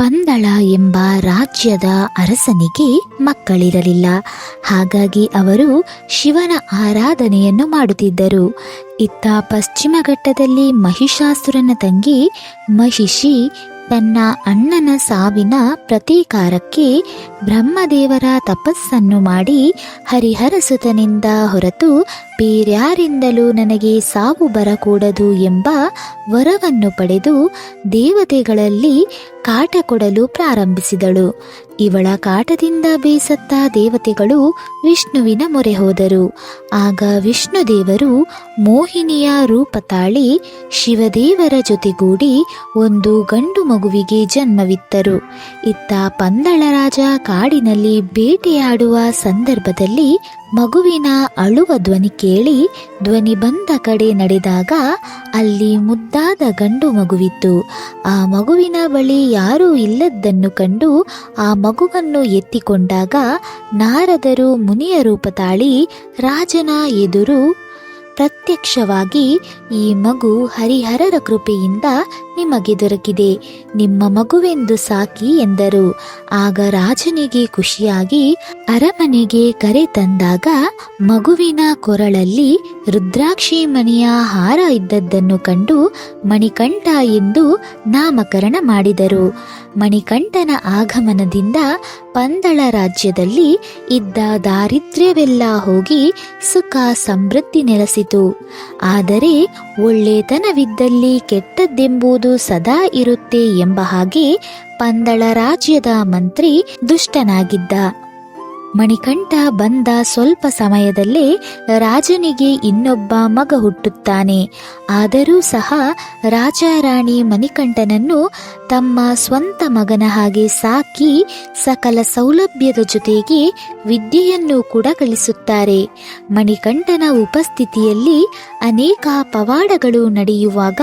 ಪಂದಳ ಎಂಬ ರಾಜ್ಯದ ಅರಸನಿಗೆ ಮಕ್ಕಳಿರಲಿಲ್ಲ. ಹಾಗಾಗಿ ಅವರು ಶಿವನ ಆರಾಧನೆಯನ್ನು ಮಾಡುತ್ತಿದ್ದರು. ಇತ್ತ ಪಶ್ಚಿಮ ಘಟ್ಟದಲ್ಲಿ ಮಹಿಷಾಸುರನ ತಂಗಿ ಮಹಿಷಿ ತನ್ನ ಅಣ್ಣನ ಸಾವಿನ ಪ್ರತೀಕಾರಕ್ಕೆ ಬ್ರಹ್ಮದೇವರ ತಪಸ್ಸನ್ನು ಮಾಡಿ ಹರಿಹರಸುತನಿಂದ ಹೊರತು ಬೇರ್ಯಾರಿಂದಲೂ ನನಗೆ ಸಾವು ಬರಕೂಡದು ಎಂಬ ವರವನ್ನು ಪಡೆದು ದೇವತೆಗಳಲ್ಲಿ ಕಾಟ ಕೊಡಲು ಪ್ರಾರಂಭಿಸಿದಳು. ಇವಳ ಕಾಟದಿಂದ ಬೇಸತ್ತ ದೇವತೆಗಳು ವಿಷ್ಣುವಿನ ಮೊರೆ ಹೋದರು. ಆಗ ವಿಷ್ಣುದೇವರು ಮೋಹಿನಿಯ ರೂಪ ತಾಳಿ ಶಿವದೇವರ ಜೊತೆಗೂಡಿ ಒಂದು ಗಂಡು ಮಗುವಿಗೆ ಜನ್ಮವಿತ್ತರು. ಇತ್ತ ಪಂದಳ ರಾಜ ಕಾಡಿನಲ್ಲಿ ಬೇಟೆಯಾಡುವ ಸಂದರ್ಭದಲ್ಲಿ ಮಗುವಿನ ಅಳುವ ಧ್ವನಿ ಕೇಳಿ ಧ್ವನಿ ಬಂದ ಕಡೆ ನಡೆದಾಗ ಅಲ್ಲಿ ಮುದ್ದಾದ ಗಂಡು ಮಗುವಿತ್ತು. ಆ ಮಗುವಿನ ಬಳಿ ಯಾರೂ ಇಲ್ಲದ್ದನ್ನು ಕಂಡು ಆ ಮಗುವನ್ನು ಎತ್ತಿಕೊಂಡಾಗ ನಾರದರು ಮುನಿಯ ರೂಪ ತಾಳಿ ರಾಜನ ಎದುರು ಪ್ರತ್ಯಕ್ಷವಾಗಿ ಈ ಮಗು ಹರಿಹರರ ಕೃಪೆಯಿಂದ ನಿಮಗೆ ದೊರಕಿದೆ. ನಿಮ್ಮ ಮಗುವೆಂದು ಸಾಕಿ ಎಂದರು. ಆಗ ರಾಜನಿಗೆ ಖುಷಿಯಾಗಿ ಅರಮನೆಗೆ ಕರೆ ತಂದಾಗ ಮಗುವಿನ ಕೊರಳಲ್ಲಿ ರುದ್ರಾಕ್ಷಿ ಮಣಿಯ ಹಾರ ಇದ್ದದ್ದನ್ನು ಕಂಡು ಮಣಿಕಂಠ ಎಂದು ನಾಮಕರಣ ಮಾಡಿದರು. ಮಣಿಕಂಠನ ಆಗಮನದಿಂದ ಪಂದಳ ರಾಜ್ಯದಲ್ಲಿ ಇದ್ದ ದಾರಿದ್ರ್ಯವೆಲ್ಲ ಹೋಗಿ ಸುಖ, ಸಮೃದ್ಧಿ ನೆಲೆಸಿತು. ಆದರೆ ಒಳ್ಳೆತನವಿದ್ದಲ್ಲಿ ಕೆಟ್ಟದ್ದೆಂಬುದು ಸದಾ ಇರುತ್ತೆ ಎಂಬ ಹಾಗೆ ಪಂದಳ ರಾಜ್ಯದ ಮಂತ್ರಿ ದುಷ್ಟನಾಗಿದ್ದ. ಮಣಿಕಂಠ ಬಂದ ಸ್ವಲ್ಪ ಸಮಯದಲ್ಲೇ ರಾಜನಿಗೆ ಇನ್ನೊಬ್ಬ ಮಗ ಹುಟ್ಟುತ್ತಾನೆ. ಆದರೂ ಸಹ ರಾಜಾರಾಣಿ ಮಣಿಕಂಠನನ್ನು ತಮ್ಮ ಸ್ವಂತ ಮಗನ ಹಾಗೆ ಸಾಕಿ ಸಕಲ ಸೌಲಭ್ಯದ ಜೊತೆಗೆ ವಿದ್ಯೆಯನ್ನು ಕೂಡ ಕಲಿಸುತ್ತಾರೆ ಮಣಿಕಂಠನ ಉಪಸ್ಥಿತಿಯಲ್ಲಿ ಅನೇಕ ಪವಾಡಗಳು ನಡೆಯುವಾಗ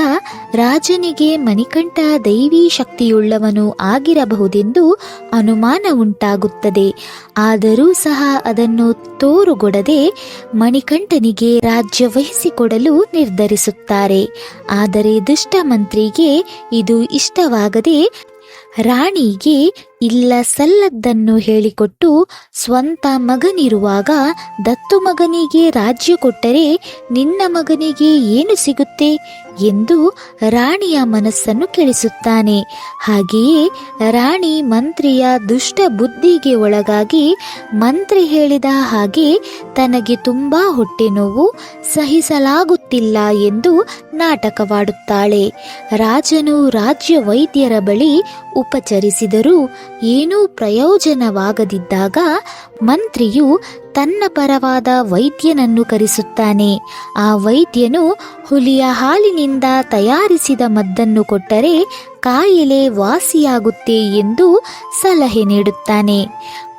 ರಾಜನಿಗೆ ಮಣಿಕಂಠ ದೈವಿ ಶಕ್ತಿಯುಳ್ಳವನು ಆಗಿರಬಹುದೆಂದು ಅನುಮಾನ ಉಂಟಾಗುತ್ತದೆ. ಆದರೂ ಸಹ ಅದನ್ನು ತೋರುಗೊಡದೆ ಮಣಿಕಂಠನಿಗೆ ರಾಜ್ಯ ವಹಿಸಿಕೊಡಲು ನಿರ್ಧರಿಸುತ್ತಾರೆ. ಆದರೆ ದುಷ್ಟ ಮಂತ್ರಿಗೆ ಇದು ಇಷ್ಟವಾಗದೆ ರಾಣಿಗೆ ಇಲ್ಲ ಸಲ್ಲದ್ದನ್ನು ಹೇಳಿಕೊಟ್ಟು ಸ್ವಂತ ಮಗನಿರುವಾಗ ದತ್ತು ಮಗನಿಗೆ ರಾಜ್ಯ ಕೊಟ್ಟರೆ ನಿನ್ನ ಮಗನಿಗೆ ಏನು ಸಿಗುತ್ತೆ ಎಂದು ರಾಣಿಯ ಮನಸ್ಸನ್ನು ಕೆಳಿಸುತ್ತಾನೆ. ಹಾಗೆಯೇ ರಾಣಿ ಮಂತ್ರಿಯ ದುಷ್ಟ ಬುದ್ಧಿಗೆ ಒಳಗಾಗಿ ಮಂತ್ರಿ ಹೇಳಿದ ಹಾಗೆ ತನಗೆ ತುಂಬಾ ಹೊಟ್ಟೆ ನೋವು ಸಹಿಸಲಾಗುತ್ತಿಲ್ಲ ಎಂದು ನಾಟಕವಾಡುತ್ತಾಳೆ. ರಾಜನು ರಾಜ್ಯ ವೈದ್ಯರ ಬಳಿ ಉಪಚರಿಸಿದರೂ ಏನೂ ಪ್ರಯೋಜನವಾಗದಿದ್ದಾಗ ಮಂತ್ರಿಯು ತನ್ನ ಪರವಾದ ವೈದ್ಯನನ್ನು ಕರೆಸುತ್ತಾನೆ. ಆ ವೈದ್ಯನು ಹುಲಿಯ ಹಾಲಿನಿಂದ ತಯಾರಿಸಿದ ಮದ್ದನ್ನು ಕೊಟ್ಟರೆ ಕಾಯಿಲೆ ವಾಸಿಯಾಗುತ್ತೆ ಎಂದು ಸಲಹೆ ನೀಡುತ್ತಾನೆ.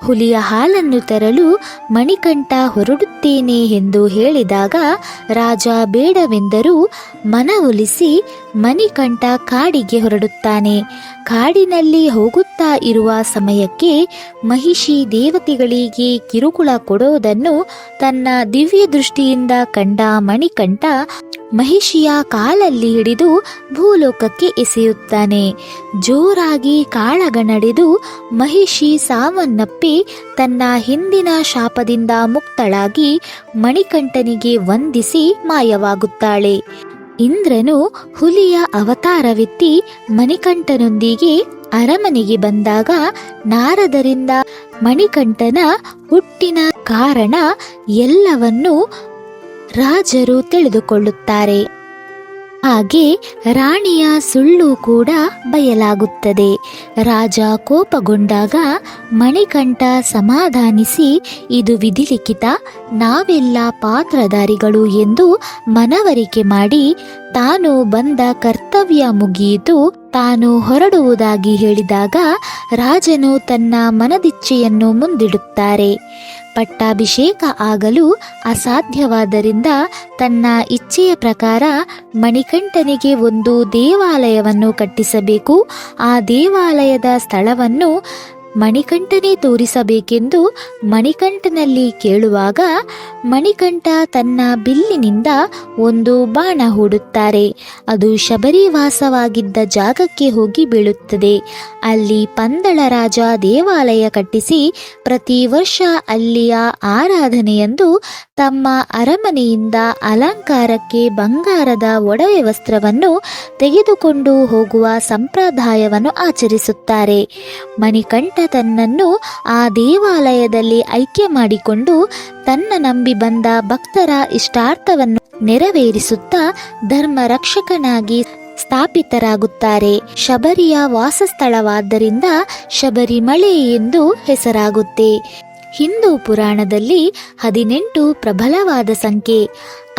ಹುಲಿಯ ಹಾಲನ್ನು ತರಲು ಮಣಿಕಂಠ ಹೊರಡುತ್ತೇನೆ ಎಂದು ಹೇಳಿದಾಗ ರಾಜ ಬೇಡವೆಂದರೂ ಮನವೊಲಿಸಿ ಮಣಿಕಂಠ ಕಾಡಿಗೆ ಹೊರಡುತ್ತಾನೆ. ಕಾಡಿನಲ್ಲಿ ಹೋಗುತ್ತಾ ಇರುವ ಸಮಯಕ್ಕೆ ಮಹಿಷಿ ದೇವತೆಗಳಿಗೆ ಕಿರುಕುಳ ಕೊಡೋದನ್ನು ತನ್ನ ದಿವ್ಯ ದೃಷ್ಟಿಯಿಂದ ಕಂಡ ಮಣಿಕಂಠ ಮಹಿಷಿಯ ಕಾಲಲ್ಲಿ ಹಿಡಿದು ಭೂಲೋಕಕ್ಕೆ ಎಸೆಯುತ್ತಾನೆ. ಜೋರಾಗಿ ಕಾಳಗನಡೆದು ಮಹಿಷಿ ಸಾವನ್ನಪ್ಪಿ ತನ್ನ ಹಿಂದಿನ ಶಾಪದಿಂದ ಮುಕ್ತಳಾಗಿ ಮಣಿಕಂಠನಿಗೆ ವಂದಿಸಿ ಮಾಯವಾಗುತ್ತಾಳೆ. ಇಂದ್ರನು ಹುಲಿಯ ಅವತಾರವೆತ್ತಿ ಮಣಿಕಂಠನೊಂದಿಗೆ ಅರಮನೆಗೆ ಬಂದಾಗ ನಾರದರಿಂದ ಮಣಿಕಂಠನ ಹುಟ್ಟಿನ ಕಾರಣ ಎಲ್ಲವನ್ನೂ ರಾಜರು ತಿಳಿದುಕೊಳ್ಳುತ್ತಾರೆ. ಹಾಗೆ ರಾಣಿಯ ಸುಳ್ಳು ಕೂಡ ಬಯಲಾಗುತ್ತದೆ. ರಾಜ ಕೋಪಗೊಂಡಾಗ ಮಣಿಕಂಠ ಸಮಾಧಾನಿಸಿ, ಇದು ವಿಧಿಲಿಖಿತ, ನಾವೆಲ್ಲ ಪಾತ್ರಧಾರಿಗಳು ಎಂದು ಮನವರಿಕೆ ಮಾಡಿ, ತಾನು ಬಂದ ಕರ್ತವ್ಯ ಮುಗಿಯಿತು, ತಾನು ಹೊರಡುವುದಾಗಿ ಹೇಳಿದಾಗ ರಾಜನು ತನ್ನ ಮನದಿಚ್ಛೆಯನ್ನು ಮುಂದಿಡುತ್ತಾರೆ. ಪಟ್ಟಾಭಿಷೇಕ ಆಗಲು ಅಸಾಧ್ಯವಾದ್ದರಿಂದ ತನ್ನ ಇಚ್ಛೆಯ ಪ್ರಕಾರ ಮಣಿಕಂಠನಿಗೆ ಒಂದು ದೇವಾಲಯವನ್ನು ಕಟ್ಟಿಸಬೇಕು. ಆ ದೇವಾಲಯದ ಸ್ಥಳವನ್ನು ಮಣಿಕಂಠನೇ ತೋರಿಸಬೇಕೆಂದು ಮಣಿಕಂಠನಲ್ಲಿ ಕೇಳುವಾಗ ಮಣಿಕಂಠ ತನ್ನ ಬಿಲ್ಲಿನಿಂದ ಒಂದು ಬಾಣ ಹೂಡುತ್ತಾರೆ. ಅದು ಶಬರಿವಾಸವಾಗಿದ್ದ ಜಾಗಕ್ಕೆ ಹೋಗಿ ಬೀಳುತ್ತದೆ. ಅಲ್ಲಿ ಪಂದಳ ರಾಜ ದೇವಾಲಯ ಕಟ್ಟಿಸಿ ಪ್ರತಿ ವರ್ಷ ಅಲ್ಲಿಯ ಆರಾಧನೆಯಂದು ತಮ್ಮ ಅರಮನೆಯಿಂದ ಅಲಂಕಾರಕ್ಕೆ ಬಂಗಾರದ ಒಡವೆ ವಸ್ತ್ರವನ್ನು ತೆಗೆದುಕೊಂಡು ಹೋಗುವ ಸಂಪ್ರದಾಯವನ್ನು ಆಚರಿಸುತ್ತಾರೆ. ಮಣಿಕಂಠ ತನ್ನನ್ನು ಆ ದೇವಾಲಯದಲ್ಲಿ ಐಕ್ಯ ಮಾಡಿಕೊಂಡು ತನ್ನ ನಂಬಿ ಬಂದ ಭಕ್ತರ ಇಷ್ಟಾರ್ಥವನ್ನು ನೆರವೇರಿಸುತ್ತಾ ಧರ್ಮ ರಕ್ಷಕನಾಗಿ ಸ್ಥಾಪಿತರಾಗುತ್ತಾರೆ. ಶಬರಿಯ ವಾಸಸ್ಥಳವಾದ್ದರಿಂದ ಶಬರಿಮಳೆ ಎಂದು ಹೆಸರಾಗುತ್ತೆ. ಹಿಂದೂ ಪುರಾಣದಲ್ಲಿ ಹದಿನೆಂಟು ಪ್ರಬಲವಾದ ಸಂಖ್ಯೆ.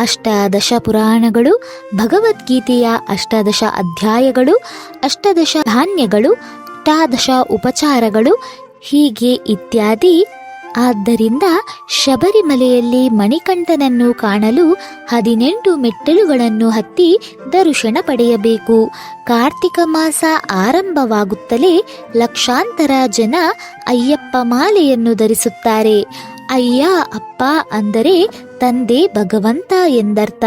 ಅಷ್ಟಾದಶ ಪುರಾಣಗಳು, ಭಗವದ್ಗೀತೆಯ ಅಷ್ಟಾದಶ ಅಧ್ಯಾಯಗಳು, ಅಷ್ಟಾದಶ ಧಾನ್ಯಗಳು ಅಷ್ಟಾದಶ ಉಪಚಾರಗಳು ಹೀಗೆ ಇತ್ಯಾದಿ. ಆದ್ದರಿಂದ ಶಬರಿಮಲೆಯಲ್ಲಿ ಮಣಿಕಂಠನನ್ನು ಕಾಣಲು ಹದಿನೆಂಟು ಮೆಟ್ಟಲುಗಳನ್ನು ಹತ್ತಿ ದರ್ಶನ ಪಡೆಯಬೇಕು. ಕಾರ್ತಿಕ ಮಾಸ ಆರಂಭವಾಗುತ್ತಲೇ ಲಕ್ಷಾಂತರ ಜನ ಅಯ್ಯಪ್ಪ ಮಾಲೆಯನ್ನು ಧರಿಸುತ್ತಾರೆ. ಅಯ್ಯ, ಅಪ್ಪ ಅಂದರೆ ತಂದೆ ಭಗವಂತ ಎಂದರ್ಥ.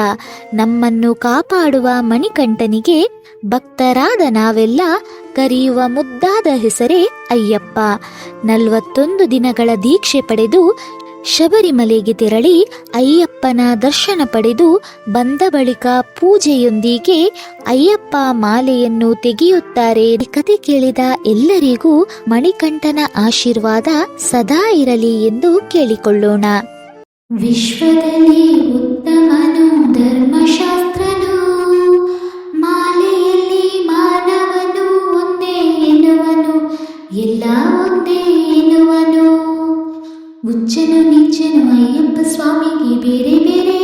ನಮ್ಮನ್ನು ಕಾಪಾಡುವ ಮಣಿಕಂಠನಿಗೆ ಭಕ್ತರಾದ ನಾವೆಲ್ಲ ಕರೆಯುವ ಮುದ್ದಾದ ಹೆಸರೇ ಅಯ್ಯಪ್ಪ. ನಲವತ್ತೊಂದು ದಿನಗಳ ದೀಕ್ಷೆ ಪಡೆದು ಶಬರಿಮಲೆಗೆ ತೆರಳಿ ಅಯ್ಯಪ್ಪನ ದರ್ಶನ ಪಡೆದು ಬಂದ ಬಳಿಕ ಪೂಜೆಯೊಂದಿಗೆ ಅಯ್ಯಪ್ಪ ಮಾಲೆಯನ್ನು ತೆಗೆಯುತ್ತಾರೆ ಕತೆ ಕೇಳಿದ ಎಲ್ಲರಿಗೂ ಮಣಿಕಂಠನ ಆಶೀರ್ವಾದ ಸದಾ ಇರಲಿ ಎಂದು ಕೇಳಿಕೊಳ್ಳೋಣ. ವಿಶ್ವದಲ್ಲಿ ಉತ್ತಮನು ಧರ್ಮಶಾಸ್ತ್ರನು ಮಾಲೆಯಲ್ಲಿ ಮಾನವನು ಒಂದೇ ಎನ್ನುವನು, ಎಲ್ಲ ಒಂದೇ ಎನ್ನುವನು ಹುಚ್ಚನು ನಿಚ್ಚನು ಅಯ್ಯಪ್ಪ ಸ್ವಾಮಿಗೆ ಬೇರೆ ಬೇರೆ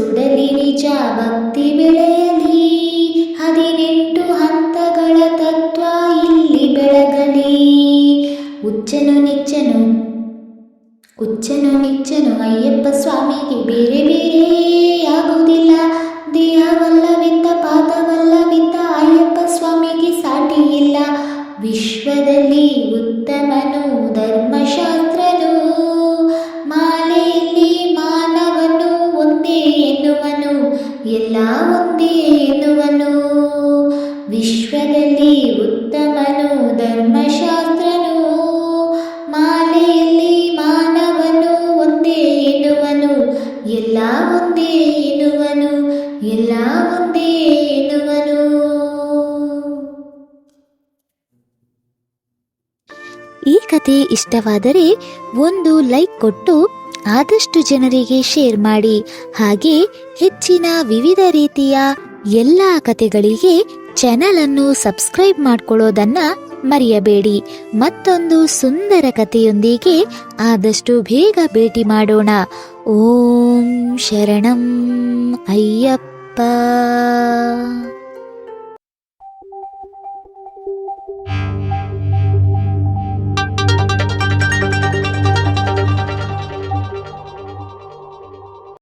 ಸುಡಲಿ ನಿಜ ಭಕ್ತಿ ಬೆಳೆಯಲಿ. ಹದಿನೆಂಟು ಹಂತಗಳ ತತ್ವ ಇಲ್ಲಿ ಬೆಳಗಲಿ. ಉಚ್ಚನು ನಿಚ್ಚನು ಉಚ್ಚನು ನಿಚ್ಚನು ಅಯ್ಯಪ್ಪ ಸ್ವಾಮಿಗೆ ಬೇರೆ ಬೇರೆ ಉತ್ತಮನು ಧರ್ಮಶಾಸ್ತ್ರನು. ಮಾಲೆಯಲ್ಲಿ ಮಾನವನು ಒಂದೇ ಎನ್ನುವನು. ಎಲ್ಲ ಒಂದೇ ಎನ್ನುವನು. ಎಲ್ಲ ಒಂದೇ ಎನ್ನುವನು. ಈ ಕತೆ ಇಷ್ಟವಾದರೆ ಒಂದು ಲೈಕ್ ಕೊಟ್ಟು ಆದಷ್ಟು ಜನರಿಗೆ ಶೇರ್ ಮಾಡಿ. ಹಾಗೆ ಹೆಚ್ಚಿನ ವಿವಿಧ ರೀತಿಯ ಎಲ್ಲ ಕತೆಗಳಿಗೆ ಚಾನೆಲ್ ಅನ್ನು ಸಬ್ಸ್ಕ್ರೈಬ್ ಮಾಡ್ಕೊಳ್ಳೋದನ್ನ ಮರೆಯಬೇಡಿ. ಮತ್ತೊಂದು ಸುಂದರ ಕಥೆಯೊಂದಿಗೆ ಆದಷ್ಟು ಬೇಗ ಭೇಟಿ ಮಾಡೋಣ. ಓಂ ಶರಣಂ ಅಯ್ಯಪ್ಪ.